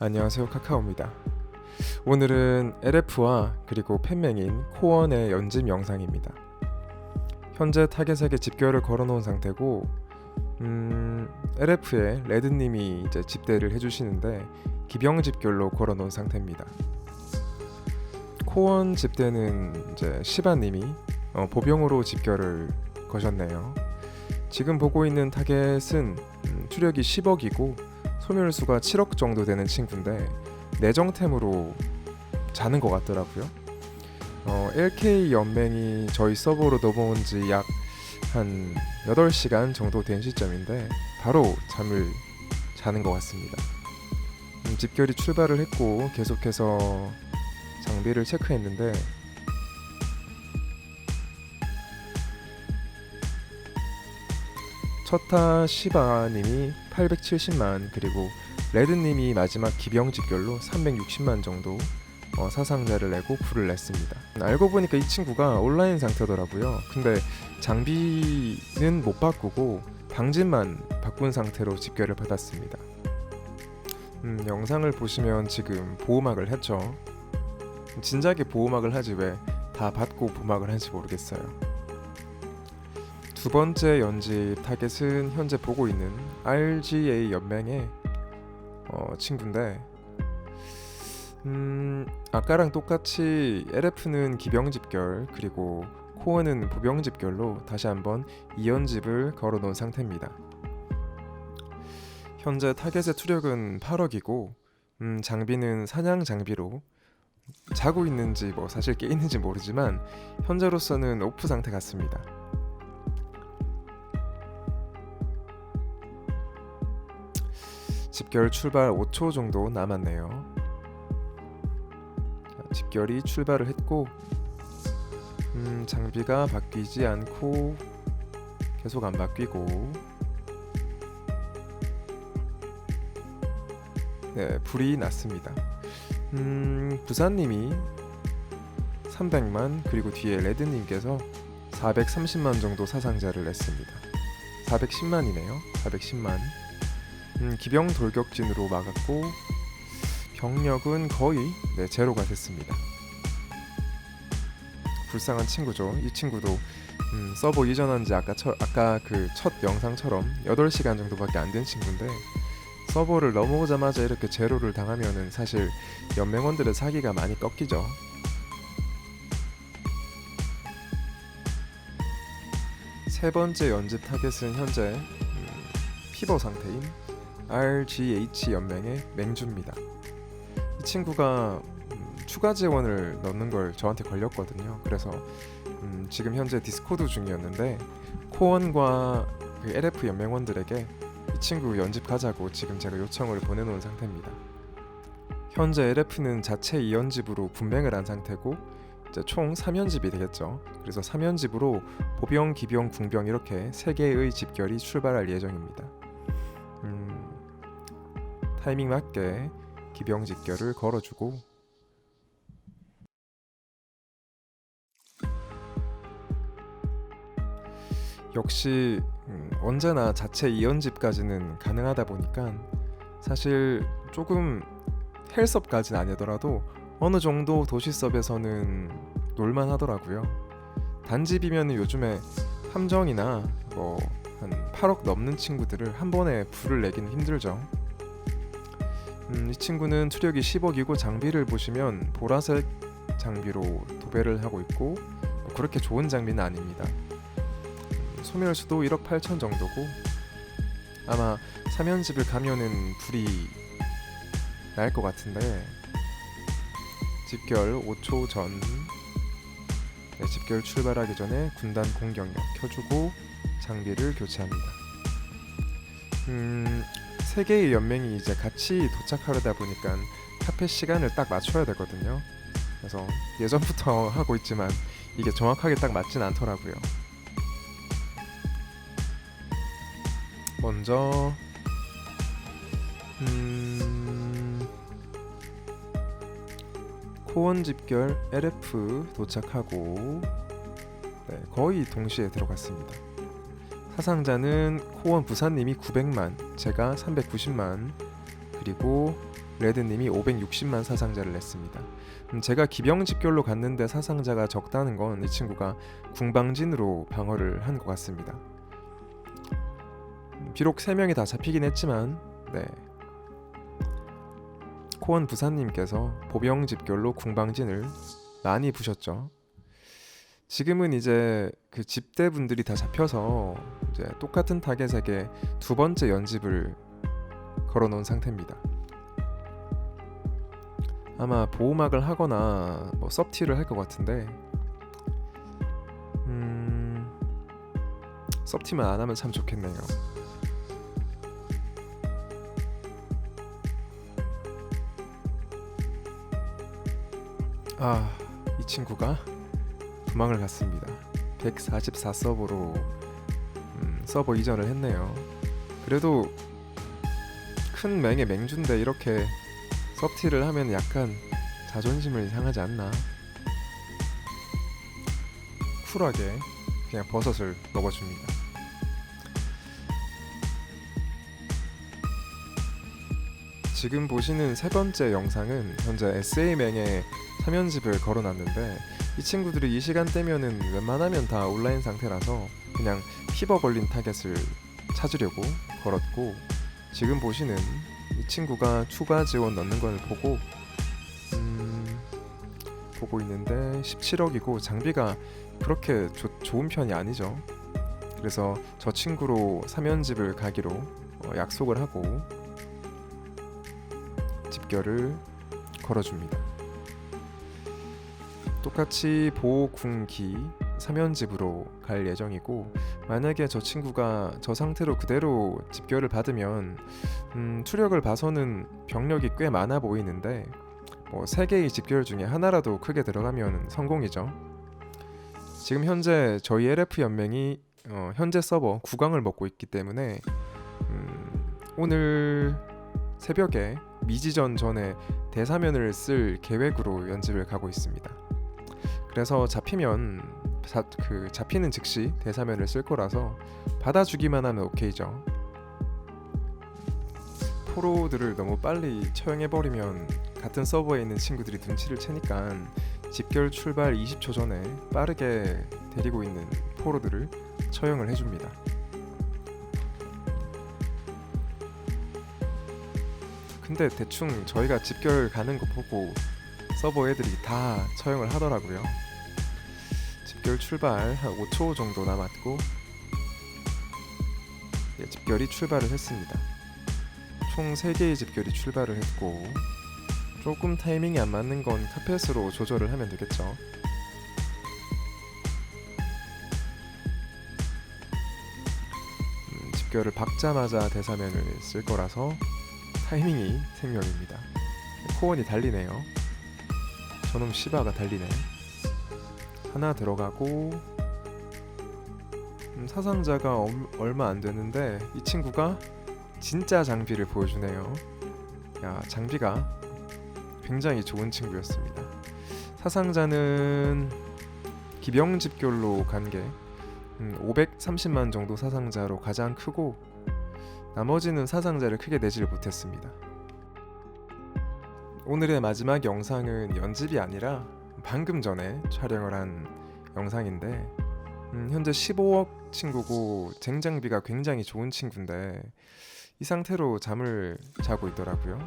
안녕하세요 카카오입니다. 오늘은 LF와 그리고 팬맹인 코원의 연집 영상입니다. 현재 타겟에게 집결을 걸어놓은 상태고 음, LF의 레드님이 이제 집대를 해주시는데 기병 집결로 걸어놓은 상태입니다. 코원 집대는 이제 시바님이 어, 보병으로 집결을 거셨네요. 지금 보고 있는 타겟은 음, 추력이 10억이고 소멸수가 7억 정도 되는 친구인데 내정템으로 자는 것 같더라고요. 어, LK 연맹이 저희 서버로 넘어온 지 약 한 8시간 정도 된 시점인데 바로 잠을 자는 것 같습니다. 음, 집결이 출발을 했고 계속해서 장비를 체크했는데 첫타 시바님이 870만 그리고 레드님이 마지막 기병 집결로 360만 정도 어, 사상자를 내고 불을 냈습니다. 알고 보니까 이 친구가 온라인 상태더라고요. 근데 장비는 못 바꾸고 방진만 바꾼 상태로 집결을 받았습니다. 음, 영상을 보시면 지금 보호막을 했죠. 진작에 보호막을 하지 왜 다 받고 보호막을 한지 모르겠어요. 두 번째 연집 타겟은 현재 보고 있는 RGA 연맹의 어, 친구인데 음, 아까랑 똑같이 LF는 기병 집결 그리고 코어는 보병 집결로 다시 한번 2연집을 걸어놓은 상태입니다. 현재 타겟의 투력은 8억이고 음, 장비는 사냥 장비로 자고 있는지 뭐 사실 깨 있는지 모르지만 현재로서는 오프 상태 같습니다. 집결 출발 5초 정도 남았네요. 자, 집결이 출발을 했고 음, 장비가 바뀌지 않고 계속 안 바뀌고 네 불이 났습니다. 음, 부산님이 300만 그리고 뒤에 레드님께서 430만 정도 사상자를 냈습니다. 410만이네요. 410만. 음, 기병 돌격진으로 막았고 병력은 거의 네, 제로가 됐습니다. 불쌍한 친구죠. 이 친구도 음, 서버 이전한 지 아까 처, 아까 그 첫 영상처럼 8시간 정도밖에 안 된 친구인데 서버를 넘어오자마자 이렇게 제로를 당하면은 사실 연맹원들의 사기가 많이 꺾이죠. 세 번째 연집 타겟은 현재 음, 피버 상태인 RGH 연맹의 맹주입니다. 이 친구가 음, 추가 지원을 넣는 걸 저한테 걸렸거든요. 그래서 음, 지금 현재 디스코드 중이었는데 코원과 그 LF 연맹원들에게 이 친구 연집 가자고 지금 제가 요청을 보내놓은 상태입니다. 현재 LF는 자체 2연집으로 분맹을 한 상태고 이제 총 3연집이 되겠죠. 그래서 3연집으로 보병, 기병, 궁병 이렇게 세 개의 집결이 출발할 예정입니다. 음, 타이밍 맞게 기병 집결을 걸어주고 역시 음, 언제나 자체 2연집까지는 가능하다 보니까 사실 조금 헬섭까지는 아니더라도 어느 정도 도시섭에서는 놀만 하더라고요. 단집이면 요즘에 함정이나 뭐 한 8억 넘는 친구들을 한 번에 불을 내기는 힘들죠. 음, 이 친구는 투력이 10억이고 장비를 보시면 보라색 장비로 도배를 하고 있고 뭐 그렇게 좋은 장비는 아닙니다. 음, 소멸수도 1억 8천 정도고 아마 3연집을 가면은 불이 날 것 같은데 집결 5초 전 네, 집결 출발하기 전에 군단 공격력 켜주고 장비를 교체합니다. 음, 세 개의 연맹이 이제 같이 도착하려다 보니까 카페 시간을 딱 맞춰야 되거든요. 그래서 예전부터 하고 있지만 이게 정확하게 딱 맞진 않더라고요. 먼저 음, 코원 집결 LF 도착하고 네, 거의 동시에 들어갔습니다. 사상자는 코원 부산님이 900만, 제가 390만, 그리고 레드님이 560만 사상자를 냈습니다. 음, 제가 기병 집결로 갔는데 사상자가 적다는 건 이 친구가 궁방진으로 방어를 한 것 같습니다. 음, 비록 세 명이 다 잡히긴 했지만, 네. 코원 부사님께서 보병 집결로 궁방진을 많이 부셨죠. 지금은 이제 그 집대 분들이 다 잡혀서 이제 똑같은 타겟에게 두 번째 연집을 걸어놓은 상태입니다. 아마 보호막을 하거나 뭐 섭티를 할 것 같은데, 음, 섭티만 안 하면 참 좋겠네요. 아, 이 친구가 도망을 갔습니다. 144 서버로 음, 서버 이전을 했네요. 그래도 큰 맹의 맹주인데 이렇게 섭티를 하면 약간 자존심을 상하지 않나? 쿨하게 그냥 버섯을 먹어줍니다. 지금 보시는 세 번째 영상은 현재 SA맹의 3연집을 걸어놨는데 이 친구들이 이 시간대면은 웬만하면 다 온라인 상태라서 그냥 피버 걸린 타겟을 찾으려고 걸었고 지금 보시는 이 친구가 추가 지원 넣는 걸 보고 음, 보고 있는데 17억이고 장비가 그렇게 조, 좋은 편이 아니죠. 그래서 저 친구로 3연집을 가기로 어, 약속을 하고 집결을 걸어줍니다. 똑같이 보궁기 3연집으로 갈 예정이고 만약에 저 친구가 저 상태로 그대로 집결을 받으면 음, 투력을 봐서는 병력이 꽤 많아 보이는데 뭐세 개의 집결 중에 하나라도 크게 들어가면 성공이죠. 지금 현재 저희 LF 연맹이 어, 현재 서버 9강을 먹고 있기 때문에 음, 오늘 새벽에 미지전 전에 대사면을 쓸 계획으로 연집을 가고 있습니다. 그래서 잡히면 자, 그 잡히는 즉시 대사면을 쓸 거라서 받아주기만 하면 오케이죠. 포로들을 너무 빨리 처형해버리면 같은 서버에 있는 친구들이 눈치를 채니까 집결 출발 20초 전에 빠르게 데리고 있는 포로들을 처형을 해줍니다. 근데 대충 저희가 집결 가는 거 보고 서버 애들이 다 처형을 하더라고요. 집결 출발 한 5초 정도 남았고 예, 집결이 출발을 했습니다. 총 3개의 집결이 출발을 했고 조금 타이밍이 안 맞는 건 카펫으로 조절을 하면 되겠죠. 음, 집결을 박자마자 대사면을 쓸 거라서 타이밍이 생명입니다. 코원이 달리네요. 저놈 시바가 달리네. 하나 들어가고 음, 사상자가 엄- 얼마 안 되는데 이 친구가 진짜 장비를 보여주네요. 야 장비가 굉장히 좋은 친구였습니다. 사상자는 기병 집결로 간게 음, 530만 정도 사상자로 가장 크고 나머지는 사상자를 크게 내지를 못했습니다. 오늘의 마지막 영상은 연집이 아니라 방금 전에 촬영을 한 영상인데 음, 현재 15억 친구고 쟁장비가 굉장히 좋은 친구인데 이 상태로 잠을 자고 있더라고요.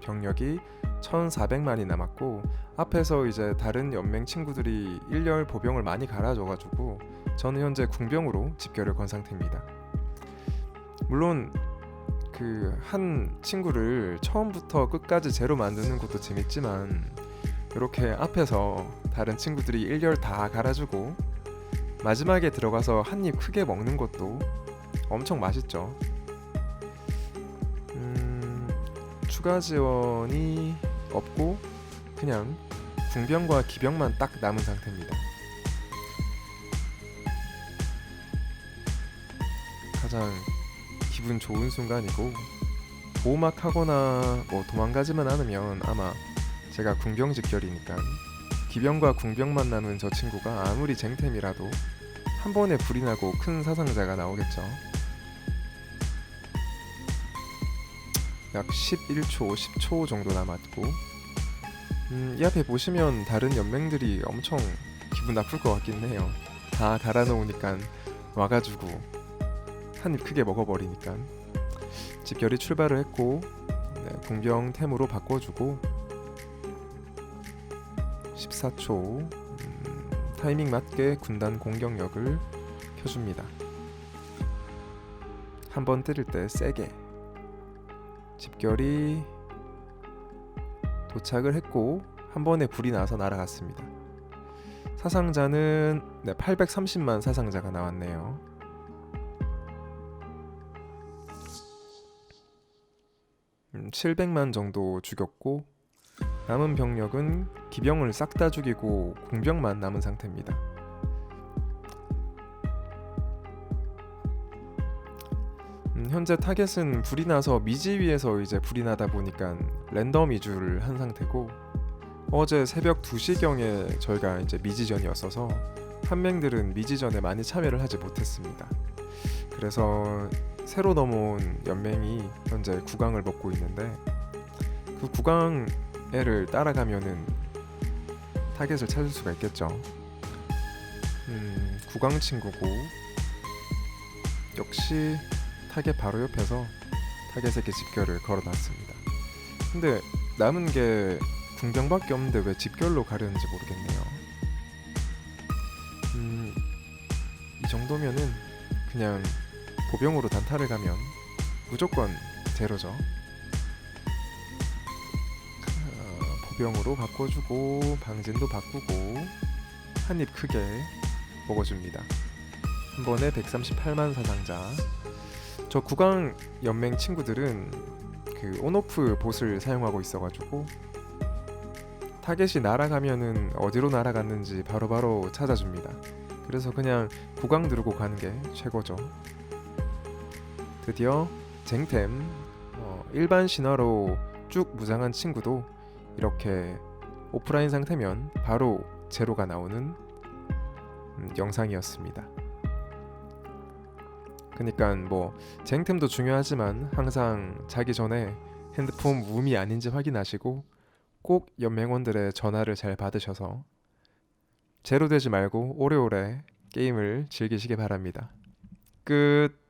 병력이 1,400만이 남았고 앞에서 이제 다른 연맹 친구들이 일렬 보병을 많이 갈아줘가지고 저는 현재 궁병으로 집결을 건 상태입니다. 물론 그 한 친구를 처음부터 끝까지 제로 만드는 것도 재밌지만 이렇게 앞에서 다른 친구들이 일렬 다 갈아주고 마지막에 들어가서 한 입 크게 먹는 것도 엄청 맛있죠. 음, 추가 지원이 없고 그냥 궁병과 기병만 딱 남은 상태입니다. 가장 기분 좋은 순간이고 보호막 하거나 뭐 도망가지만 않으면 아마 제가 궁병 직결이니까 기병과 궁병만 남은 저 친구가 아무리 쟁템이라도 한 번에 불이 나고 큰 사상자가 나오겠죠. 약 11초, 10초 정도 남았고 음, 이 앞에 보시면 다른 연맹들이 엄청 기분 나쁠 것 같긴 해요. 다 달아놓으니까 와가지고 한 입 크게 먹어버리니까 집결이 출발을 했고 네, 공병템으로 바꿔주고 14초 음, 타이밍 맞게 군단 공격력을 켜줍니다. 한 번 때릴 때 세게 집결이 도착을 했고 한 번에 불이 나서 날아갔습니다. 사상자는 네, 830만 사상자가 나왔네요. 700만 정도 죽였고 남은 병력은 기병을 싹 다 죽이고 공병만 남은 상태입니다. 음, 현재 타겟은 불이 나서 미지 위에서 이제 불이 나다 보니까 랜덤 위주를 한 상태고 어제 새벽 2시경에 저희가 이제 미지전이었어서 한맹들은 미지전에 많이 참여를 하지 못했습니다. 그래서 새로 넘어온 연맹이 현재 국왕을 먹고 있는데 그 국왕애를 따라가면은 타겟을 찾을 수가 있겠죠. 음, 국왕 친구고 역시 타겟 바로 옆에서 타겟에게 집결을 걸어놨습니다. 근데 남은 게 궁병밖에 없는데 왜 집결로 가려는지 모르겠네요. 음, 이 정도면은 그냥 보병으로 단타를 가면 무조건 제로죠. 어, 보병으로 바꿔주고 방진도 바꾸고 한 입 크게 먹어줍니다. 한 번에 138만 사상자. 저 국왕 연맹 친구들은 그 온오프 봇을 사용하고 있어가지고 타겟이 날아가면은 어디로 날아갔는지 바로바로 찾아줍니다. 그래서 그냥 국왕 누르고 가는 게 최고죠. 드디어 쟁템 어, 일반 신화로 쭉 무장한 친구도 이렇게 오프라인 상태면 바로 제로가 나오는 음, 영상이었습니다. 그러니까 뭐 쟁템도 중요하지만 항상 자기 전에 핸드폰 무음이 아닌지 확인하시고 꼭 연맹원들의 전화를 잘 받으셔서 제로 되지 말고 오래오래 게임을 즐기시기 바랍니다. 끝.